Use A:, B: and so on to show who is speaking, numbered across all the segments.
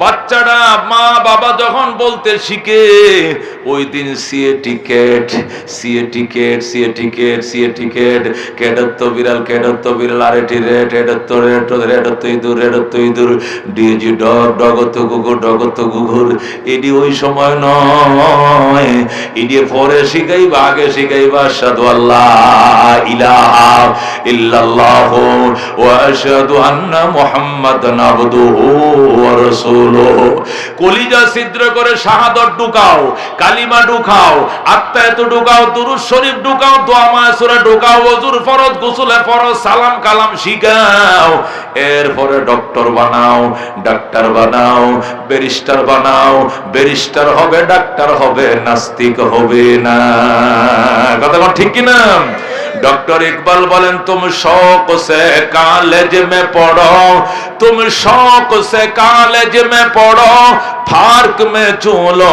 A: বাচ্চারা মা বাবা যখন বলতে শিখে, ওই দিন CA ticket CA ticket CA ticket CA ticket কেডত্ব বিড়াল কেডত্ব বিড়াল আরেটি রেট এডত্ব রেট রেডত্ব ইঁদুর রেডত্ব ইঁদুর, ডিজি ডগ ডগত কুকুর ডগত কুকুর এটি ওই সময় নয় এটি পরে শিখাইবা, আগে শিখাইবা সাধু আল্লাহ ইলাহা ইল্লাল্লাহ, ওয়া আশহাদু আন্না মুহাম্মাদান আবদুহু ওয়া রাসূলুহু। রাসূল কলিজা ছিদ্র করে শাহাদত ঢুকাও, কালিমা ঢুকাও, আত্মা এত ঢুকাও শরীফ ঢুকাও, দোয়া ঢুকাও ওজুর ফরজ ফরজ, সালাম কালাম শিখাও। এরপরে ডক্টর বানাও, ডাক্তার বানাও, ব্যারিস্টার বানাও, ব্যারিস্টার হবে, ডাক্তার হবে, নাস্তিক হবে না। কথা ঠিক কিনা? ডক্টর ইকবাল বলেন, তুমি শখ সে কালেজ মে পড়ো तुम शौक से कॉलेज में पढ़ो फार्क में चूलो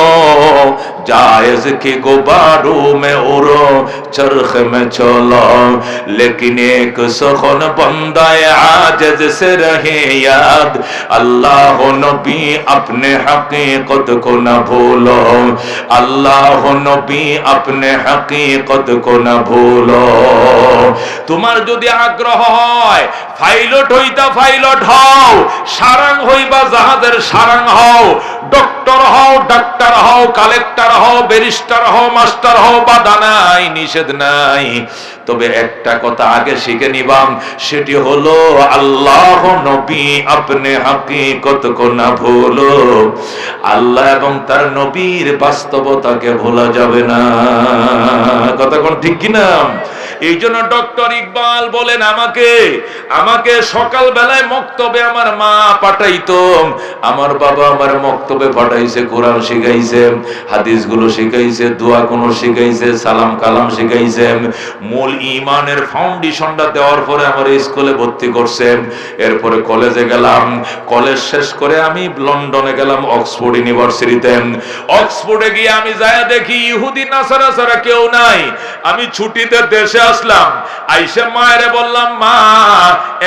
A: जायज की गुबारू में उड़ो चरख में चलो लेकिन एक सखन बंदा आजज से रहे याद अल्लाह नबी अपने हकीकत को न भूलो अल्लाह नबी अपने हकीकत को न भूलो তোমার যদি আগ্রহ হয় পাইলট হইতা পাইলট হও সারাং হইবা জাহাজের সারাং হও ডক্টর হও, ডাক্তার হও, কালেক্টর হও, ব্যারিস্টার হও, মাস্টার হও, বাধা নাই, নিষেধ নাই। তবে একটা কথা আগে শিখে নিবাম, সেটি হলো, আল্লাহ নবী আপনি হাকিকত কো না ভুলো। আল্লাহ এবং তার নবীর বাস্তবতাকে ভোলা যাবে না। কথা কোন ঠিক কিনা? এই জন্য ডক্টর ইকবাল বলেন আমাকে আমাকে সকাল বেলায় মক্তবে আমার মা পাঠাইতো। আমার বাবা আমার মক্তবে পাঠাইছে, কোরআন শিখাইছে হাদিসগুলো শিখাইছে দোয়া কোন শিখাইছে, সালাম কালাম শিখাইছে। মূল ইমানের ফাউন্ডেশনটা দেওয়ার পরে আমার স্কুলে ভর্তি করছে। এরপরে কলেজে গেলাম। কলেজ শেষ করে আমি লন্ডনে গেলাম অক্সফোর্ড ইউনিভার্সিটিতে। অক্সফোর্ডে গিয়ে আমি যায় দেখি ইহুদি, নাসারা ছাড়া কেউ নাই। আমি ছুটিতে দেশে আসলাম। আইসে মায়েরে বললাম, মা,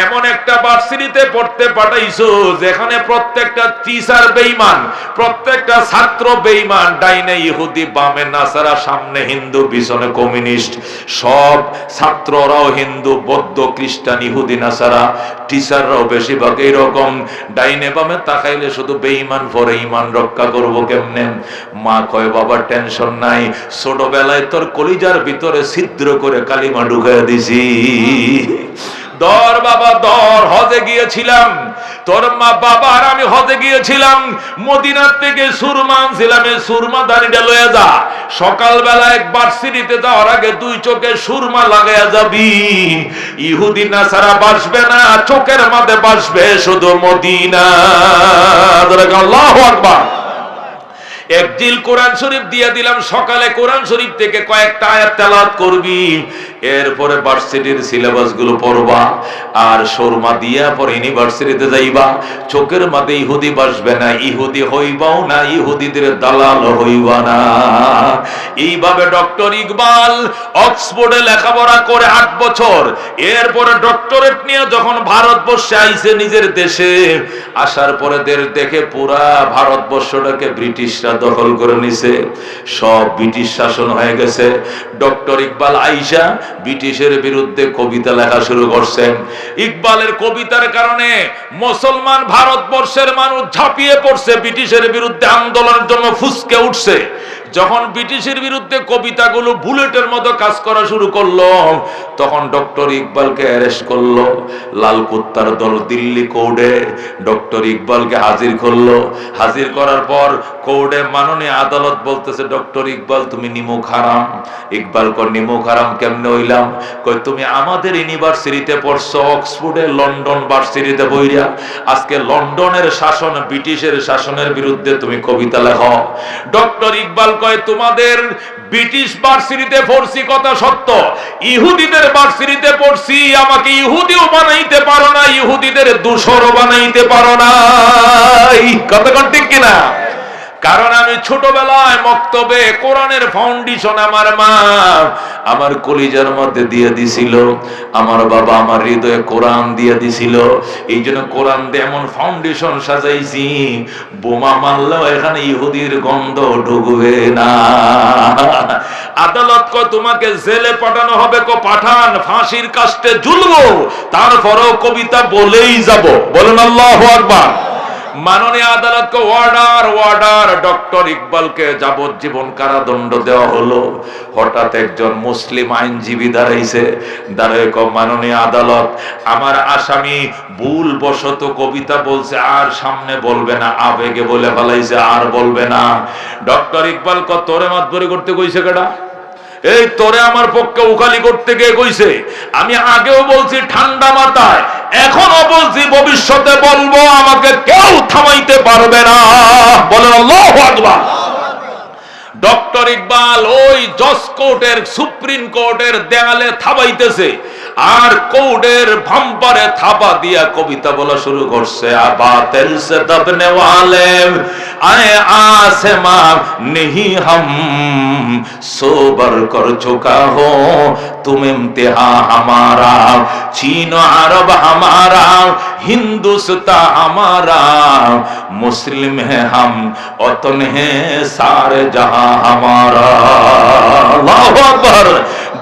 A: এমন একটা ভার্সিটিতে পড়তে পাঠাইছো যেখানে প্রত্যেকটা টিচার বেঈমান, প্রত্যেকটা ছাত্র বেঈমান, ডাইনে ইহুদি, বামে নাসারা, সামনে হিন্দু, পিছনে কমিউনিস্ট, সব ছাত্ররাও হিন্দু, বৌদ্ধ, খ্রিস্টান, ইহুদি, নাসারা টিচাররাও বেশিরভাগ এইরকম ডাইনে বামে তাকাইলে শুধু বেঈমান পরে ইমান রক্ষা করব কেমনে? মা কয়, বাবা টেনশন নাই, ছোটবেলায় তোর কলিজার ভিতরে ছিদ্র করে কালিমা ঢুকাই দিছি। দর বাবা, দর, হজে গিয়েছিলাম। তোর মা বাবা আর আমি হজে গিয়েছিলাম। মদিনার থেকে সুরমা আনছিলাম, এই সুরমা দাঁড়িয়ে লয়ে যা। সকালবেলা এক ভার্সিটিতে যাওয়ার আগে দুই চোখে সুরমা লাগাইয়া যাবি। ইহুদি না সারা বাসবে না, চোখের মাঝে বাসবে শুধু মদিনা। আকবার। একজিল কোরআন শরীফ দিয়ে দিলাম, সকালে কোরআন শরীফ থেকে কয়েকটা আয়াত তেলাওয়াত করবি। এরপরে ভার্সিটির সিলেবাসগুলো পড়বা, আর শর্মা দিয়া পরে ইউনিভার্সিটিতে যাইবা। চোখের মাঝে ইহুদি বাসবে না, ইহুদি হইবাও না, ইহুদিদের দালাল হইবা না। এইভাবে ডক্টর ইকবাল অক্সফোর্ডে লেখাপড়া করে আট বছর। এরপরে ডক্টরেট নিয়ে যখন ভারতবর্ষে আইছে নিজের দেশে, আসার পরে দেখে পুরা ভারতবর্ষটাকে ব্রিটিশরা দখল করে নিছে। সব ব্রিটিশ শাসন হয়ে গেছে। ডক্টর ইকবাল আইসা ব্রিটিশের বিরুদ্ধে কবিতা লেখা শুরু করছেন। ইকবালের কবিতার কারণে মুসলমান ভারতবর্ষের মানুষ ঝাঁপিয়ে পড়ছে, ব্রিটিশের বিরুদ্ধে আন্দোলনের জন্য ফুসকে উঠছে। যখন ব্রিটিশের বিরুদ্ধে কবিতাগুলো বুলেটের মতো কাজ করা শুরু করল, তখন ডক্টর ইকবালকে অ্যারেস্ট করল, লাল কুত্তার দল দিল্লি কোর্টে ডক্টর ইকবালকে হাজির করল। হাজির করার পর কোর্টে মাননীয় আদালত বলতেছে, ডক্টর ইকবাল, তুমি নিমুখ হারাম ইকবাল কর নিমুখ হারাম কেমনে হইলাম? কই তুমি আমাদের ইউনিভার্সিটিতে পড়ছো, অক্সফোর্ডে, লন্ডন ভার্সিটিতে বইরা আজকে লন্ডনের শাসন, ব্রিটিশের শাসনের বিরুদ্ধে তুমি কবিতা লেখো। ডক্টর ইকবাল কয়, তোমাদের ব্রিটিশ ভার্সিটিতে পড়ছি কথা সত্য। ইহুদিদের ভার্সিটিতে পড়ছি, আমাকে ইহুদিও বানাইতে পারো না, ইহুদিদের দূষরও বানাইতে পারো না কথা ঠিক কিনা? কারণ আমি ছোটবেলায় মক্তবে কোরআনের ফাউন্ডেশন আমার মা আমার কলিজার মধ্যে দিয়ে দিছিল। আমার বাবা আমার হৃদয়ে কোরআন দিয়ে দিছিল। এই জন্য কোরআন দিয়ে এমন ফাউন্ডেশন সাজাইছি, বোমা মারলেও এখানে ইহুদির গন্ধ ঢুকবে না। আদালত কো তোমাকে জেলে পাঠানো হবে কো, পাঠান, ফাঁসির কাস্টে ঝুলবো, তারপরেও কবিতা বলেই যাব। বলেন আল্লাহ আকবার। মাননীয় আদালতকে অর্ডার অর্ডার ডক্টর ইকবালকে যাবজ্জীবন কারাদণ্ড দেওয়া হলো। হঠাৎ একজন মুসলিম আইনজীবী দাঁড়াইছে। দাঁড়ায় মাননীয় আদালত, আমার আসামি ভুল বশত কবিতা বলছে, আর সামনে বলবে না, আবেগে বলে ফেলাইছে, আর বলবে না। ডক্টর ইকবাল ক তোরে মাতবরি করতে কইছে কেডা? এই তোরে আমার পক্ষে উকালি করতে গিয়ে কইছে? আমি আগেও বলছি ঠান্ডা মাথায় এখনও বলছি ভবিষ্যতে বলব, আমাকে কেউ থামাইতে পারবে না। বলে ডক্টর ইকবাল ওই জজ কোর্টের, সুপ্রিম কোর্টের দেয়ালে থাবাইতেছে আর কৌডের ভাম্পারে থাপা দিয়া কবিতা বলা শুরু করছে। আবাতেল সে নেহি কর চুকা হো চীন আরব হিন্দুস্তা হামারা, মুসলিম হে হাম, অতন হে সারে জাহা হামারা।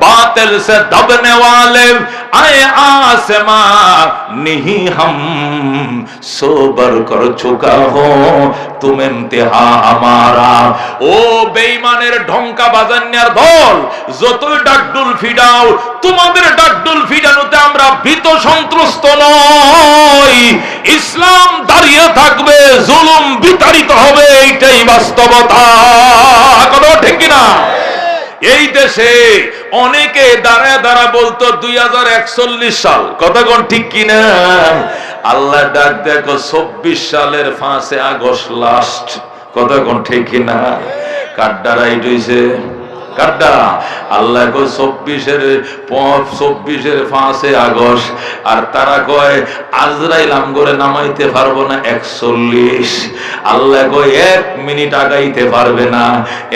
A: बातिल से दबने वाले आए आसमा नहीं हम सोबर कर चुका हो तुम इम्तिहा हमारा ও বেঈমানের ঢঙ্কা বাজান্যার দল যতই ডাকডুল ফিডাও তোমাদের ডাকডুল ফিডানোতে আমরা ভীত সন্ত্রস্ত নই ইসলাম দাঁড়িয়ে থাকবে জুলুম বিতাড়িত হবে এইটাই বাস্তবতা কথা ঠিক কিনা এই দেশে অনেকে দাঁড়ায় দাঁড়া বলতো দুই হাজার একচল্লিশ সাল। কথা কোন ঠিক কিনা? আল্লাহ ডাক দেখো চব্বিশ সালের ফাঁসে আগস্ট লাস্ট কথা কোন ঠিক কিনা? কাড্ডা রাইট হইছে? কাড্ডা আল্লাহ কয়, চব্বিশের চব্বিশের পাঁচে আগস্ট। আর তারা কয়, আজরাইল আমগরে নামাইতে পারব না একচল্লিশ। আল্লাহ কয়, এক মিনিট আগাইতে পারবে না।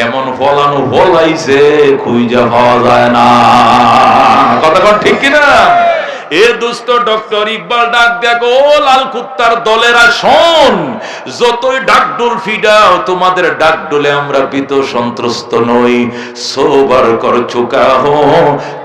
A: এমন ফলানো ফলাইছে খুঁজা পাওয়া যায় না। কথা ঠিক কিনা? এ ডাক দেখো লাল কুত্তার দলেরা যতই তোমাদের আমরা বিত সন্ত্রস্ত নই। সোবার কর চুকা হো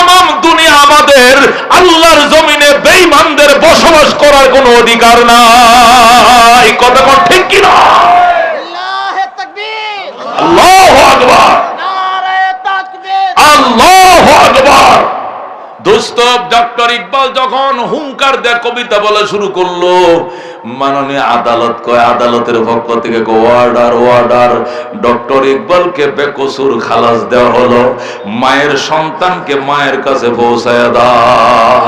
A: তাম দুনিয়া আমাদের আল্লাহর জমিনে বেইমানদের বসবাস করার কোনো অধিকার নাই। কথা ঠিক কিনা
B: আল্লাহ তাকবীর
A: আল্লাহু আকবার
B: নারে তাকবীর
A: আল্লাহু আকবার দোস্ত ডক্টর ইকবাল যখন হুঙ্কার দেয় কবিতা বলা শুরু করল, মাননীয় আদালত কয়, আদালতের পক্ষ থেকে ওয়ার্ডার ওয়ার্ডার ডক্টর ইকবালকে বেকসুর খালাস দেওয়া হলো, মায়ের সন্তানকে মায়ের কাছে পৌঁছায় দাও।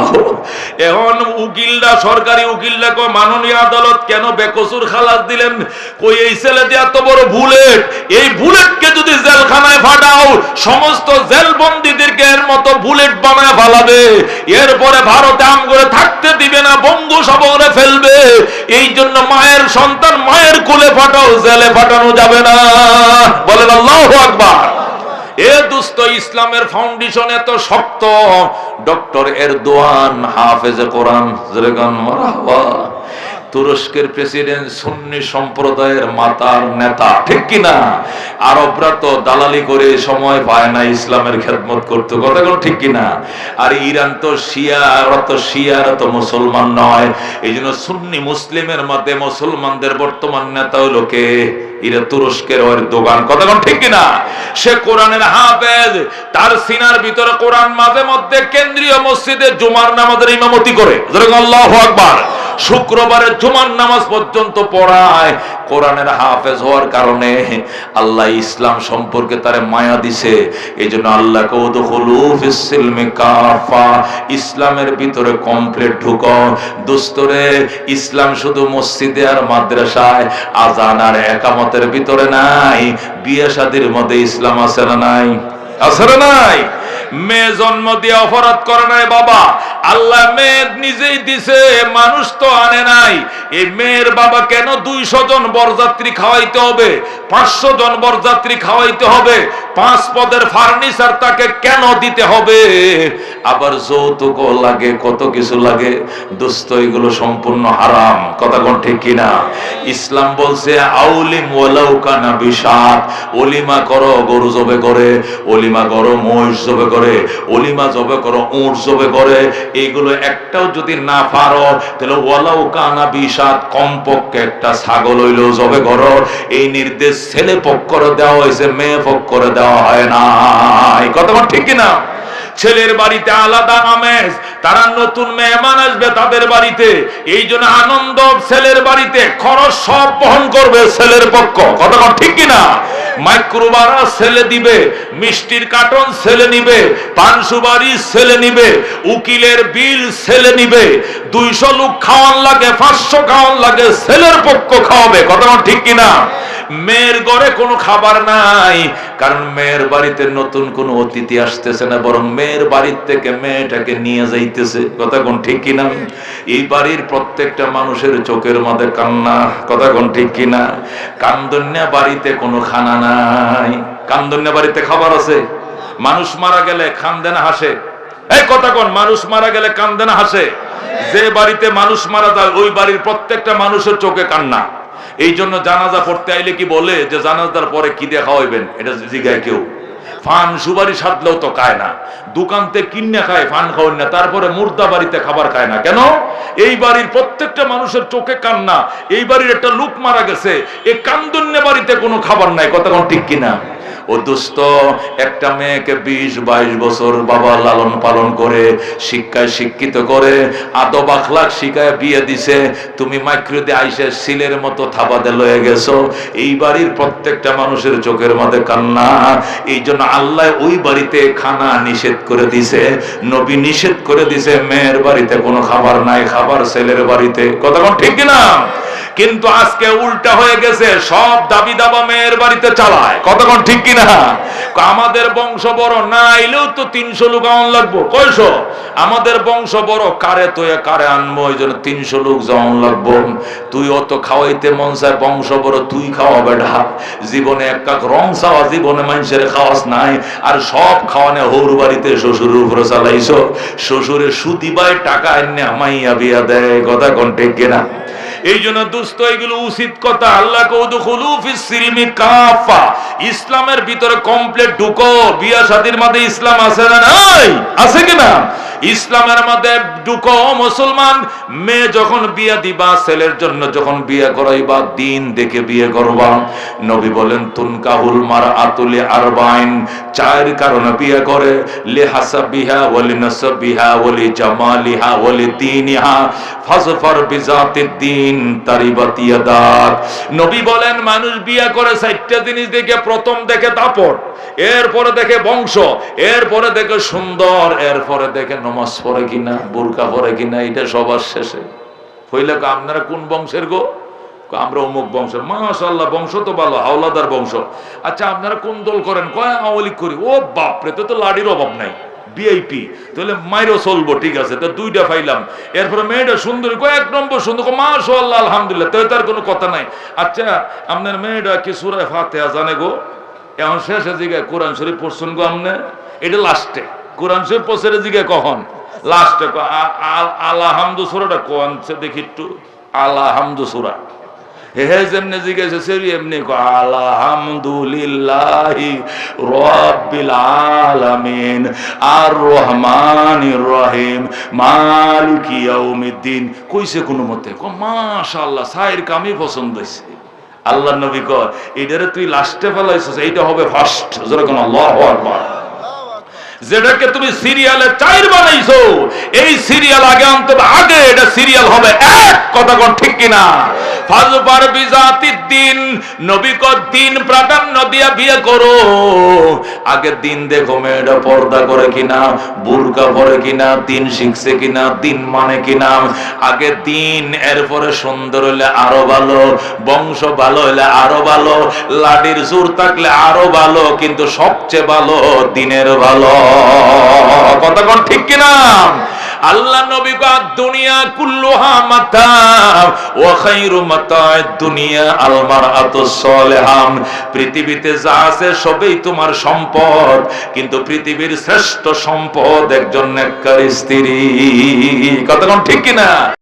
A: এখন উকিলরা, সরকারি উকিলরা কয়, মাননীয় আদালত কেন বেকসুর খালাস দিলেন? কই এই ছেলেটি এত বড় বুলেট, এই বুলেটকে যদি জেলখানায় ফাটাও, সমস্ত জেলবন্দীদেরকে এর মতো বুলেট বানায় ফালাবে। এরপরে ভারতে থাকতে দিবে না সবরে ফেলবে। এই জন্য মায়ের সন্তান মায়ের কোলে ফাটাও, জেলে ফাটানো যাবে না। বলেন আল্লাহ এ দুস্থ ইসলামের ফাউন্ডেশন এত শক্ত। ডক্টর এরদোয়ান, হাফেজে কোরআন জেরেগান তুরস্কের প্রেসিডেন্ট সুন্নি সম্প্রদায়ের মাতার নেতা, ঠিক কিনা? আরবরা তো দালালি করে সময় পায় না ইসলামের খেদমত করতে কথা কোনো ঠিক কিনা? আর ইরান তো শিয়া তো শিয়ারা তো মুসলমান নয়। এই জন্য সুন্নি মুসলিমের মধ্যে মুসলমানদের বর্তমান নেতা হলো কে? এরা তুরস্কের ওর দোকান কথা কোন ঠিক কিনা? সে কোরআনের হাফেজ, তার সিনার ভিতরে কোরআন মাঝে মধ্যে কেন্দ্রীয় মসজিদে জুমার নামাজের ইমামতি করে। আল্লাহু আকবার। শুক্রবারে জুমার নামাজ পর্যন্ত পড়ায়। কোরআনের হাফেজ হওয়ার কারণে আল্লাহ ইসলাম সম্পর্কে তারে মায়া দিছে। এই জন্য আল্লাহ কাফা। ইসলামের ভিতরে কমপ্লিট ঢুকো। দোস্তরে, ইসলাম শুধু মসজিদে আর মাদ্রাসায়, আজান আর একামতের ভিতরে নাই। বিয়ে শাদির মধ্যে ইসলাম আছে না নাই? আছে না নাই? মেয়ে জন্ম দিয়ে অপরাধ করে নাই বাবা। আল্লাহ মেয়ে নিজেই দিছে, মানুষ তো আনে নাই। এই মেয়ের বাবা কেন জন বরযাত্রী খাওয়াইতে হবে? জন বরযাত্রী খাওয়াইতে হবে। পাঁচ পদের ফার্নিচার তাকে কেন দিতে হবে? আবার যৌতুক লাগে, কত কিছু লাগে। দোস্ত এগুলো সম্পূর্ণ হারাম। কথা কোন ঠিক কিনা? ইসলাম বলছে, আউলিম অলিমা করো, গরু জবে করে। অলিমা করো, মহিষ করে অলিমা জবে করো, উঁট জবে করে এইগুলো একটাও যদি না পারো, তাহলে ওয়ালাউ কানা বিশাত কমপক্ষে একটা ছাগল হইলেও জবে করো। এই নির্দেশ ছেলে পক্ষ দেওয়া হয়েছে, মেয়ে পক্ষ দেওয়া হয় না এই কথা আমার ঠিক কিনা? ছেলের বাড়িতে আলাদা আমেজ, তারা নতুন মেহমান আসবে তাদের বাড়িতে, এই জন্য আনন্দ ছেলের বাড়িতে খরচ সব বহন করবে ছেলের পক্ষ। কথা ঠিক কিনা? মাইক্রোবারা ছেলে দিবে, মিষ্টির কার্টন ছেলে নিবে পান সুপারি ছেলে নিবে, উকিলের বিল ছেলে নিবে, দুইশো লোক খাওয়ান লাগে, পাঁচশো খাওয়ান লাগে, ছেলের পক্ষ খাওয়াবে কথা ঠিক কিনা? মেয়ের ঘরে কোনো খাবার নাই। কারণ মেয়ের বাড়িতে নতুন কোনো অতিথি আসতেছে না, বরং মেয়ের বাড়ির থেকে মেয়েটাকে নিয়ে যাইতেছে। কথা কোন ঠিক কিনা? এই বাড়ির প্রত্যেকটা মানুষের চোখের মধ্যে কান্না। কথা কোন ঠিক কিনা? কান্দন্যা বাড়িতে কোনো খানা নাই। কান্দন্যা বাড়িতে খাবার আছে? মানুষ মারা গেলে খান্দে না হাসে। এই কথা কোন? মানুষ মারা গেলে কান্দে না হাসে। যে বাড়িতে মানুষ মারা যায়, ওই বাড়ির প্রত্যেকটা মানুষের চোখে কান্না। এই জন্য জানাজা পড়তে আইলে কি বলে যে জানাজার পরে কি দেখা হইবেন এটা জিগায় কেউ। ফান সুবারি সাধলেও তো খায় না। দোকানতে কিনে খায়, ফান খাওয়ান না। তারপরে মুর্দা বাড়িতে খাবার খায় না। কেন? এই বাড়ির প্রত্যেকটা মানুষের চোখে কান্না। এই বাড়ির একটা লোক মারা গেছে। এ কান্দন্য বাড়িতে কোনো খাবার নাই। কথা ঠিক কিনা? ও একটা মেয়েকে বছর বাবা লালন পালন করে, শিক্ষায় শিক্ষিত করে শিখায় বিয়ে দিছে, তুমি আইসে সিলের মতো লয়ে গেছো, এই বাড়ির প্রত্যেকটা মানুষের চোখের মধ্যে কান্না, এই জন্য আল্লাহ ওই বাড়িতে খানা নিষেধ করে দিছে, নবী নিষেধ করে দিছে, মেয়ের বাড়িতে কোনো খাবার নাই, খাবার ছেলের বাড়িতে, কথা ঠিক কিনা? কিন্তু আজকে উল্টা হয়ে গেছে, সব দাবি দাবা মেয়ের বাড়িতে চালায়। কতক্ষণ ঠিক কিনা? আমাদের বংশ বড়, না আইলেও তো তিনশো লোক আন লাগবো। কয়শো? আমাদের বংশ বড়, কারে তো কারে আনব? ওই জন্য তিনশো লোক যেমন লাগবো। তুই অত খাওয়াইতে মন চায়, বংশ বড়, তুই খাওয়া বেটা। জীবনে এক কাক রং চাওয়া, জীবনে মানুষের খাওয়াস নাই। আর সব খাওয়ানে হৌর বাড়িতে শ্বশুরের উপরে চালাইছো। শ্বশুরে সুদিবাই টাকা এনে আমাইয়া বিয়া দেয়। কথা কন্টে কেনা? এই জন্য দুস্থ এগুলো উচিত কথা। আল্লাহ কাফা। ইসলামের ভিতরে কমপ্লিট ঢুকো। বিয়া সাদির মাঝে ইসলাম আছে না নাই? আছে কিনা ইসলামের মধ্যে ঢুকো, মুসলমান। মেয়ে যখন বিয়া দিবা, ছেলের জন্য যখন বিয়ে করাইবা, দিন দেখে বিয়ে করবা। নবী বলেন, তুনকাহুল মার আতুলি আরবাইন। চার কারণে বিয়ে করে। লে হাসাবিহা ওয়ালি নাসাবিহা ওয়ালি জামালিহা দিনিহা ফাজফার দিন তারিবাত ইয়াদাক নবী বলেন, মানুষ বিয়ে করে চারটা জিনিস দেখে, প্রথম দেখে দাপট, এরপরে দেখে বংশ, এরপরে দেখে সুন্দর, এরপরে দেখে নমাজ পড়ে কিনা, বুরকা পড়ে কিনা, এটা সবার শেষে। হইলে আপনারা কোন বংশের গো? আমরা অমুক বংশের। মাশাল্লাহ বংশ তো ভালো, হাওলাদার বংশ। আচ্ছা আপনারা কোন দল করেন? কয় আওয়ালিক করি। ও বাপরে, তো তো লাডির অভাব নাই। বিআইপি তাহলে মাইরও চলবো, ঠিক আছে, তো দুইটা পাইলাম। এরপরে মেয়েটা সুন্দর এক নম্বর সুন্দর। মাশাল্লাহ আলহামদুলিল্লাহ। তো তার কোনো কথা নাই। আচ্ছা আপনার মেয়েটা কি সুরায় ফাতেহা জানে গো? এখন শেষে জিগায় কোরআন শরীফ পড়ছেন গো আমনে এটা লাস্টে কোরআন শরীফ পড়ছে জিগায় কখন? লাস্টে আল্লাহামদু সুরাটা কোন? দেখি একটু আল্লাহামদু সুরা। হে যেমনি সেরি, এমনি আর রহিম পছন্দ আল্লাহ নবী কয় এটারে তুই লাস্টে ফেলাইছিস, এইটা হবে ফার্স্ট যেরকম আল্লাহু যেটাকে তুমি সিরিয়ালে চাইর বানাইছো, এই সিরিয়াল আগে আনতে আগে এটা সিরিয়াল হবে। এক কথা ঠিক কিনা? ফাজবার বিজাতির দিন নবী দিন প্রাধান্য দিয়া বিয়ে করো। আগে দিন দেখো মেয়েটা পর্দা করে কিনা, বুরকা পরে কিনা, দিন শিখছে কিনা, দিন মানে কিনা। আগে দিন এরপরে সুন্দর হইলে আরও ভালো, বংশ ভালো হইলে আরও ভালো, লাডির জোর থাকলে আরও ভালো, কিন্তু সবচেয়ে ভালো দিনের ভালো। কোন ঠিক কিনা? আল্লাহ নবী কা দুনিয়া কুল্লুহা মাতা ওয়া খায়রু মাতা'আদ দুনিয়া আল সলিহাম পৃথিবীতে যা আছে সবই তোমার সম্পদ, কিন্তু পৃথিবীর শ্রেষ্ঠ সম্পদ একজন নেককার স্ত্রী। কতক্ষণ ঠিক কিনা?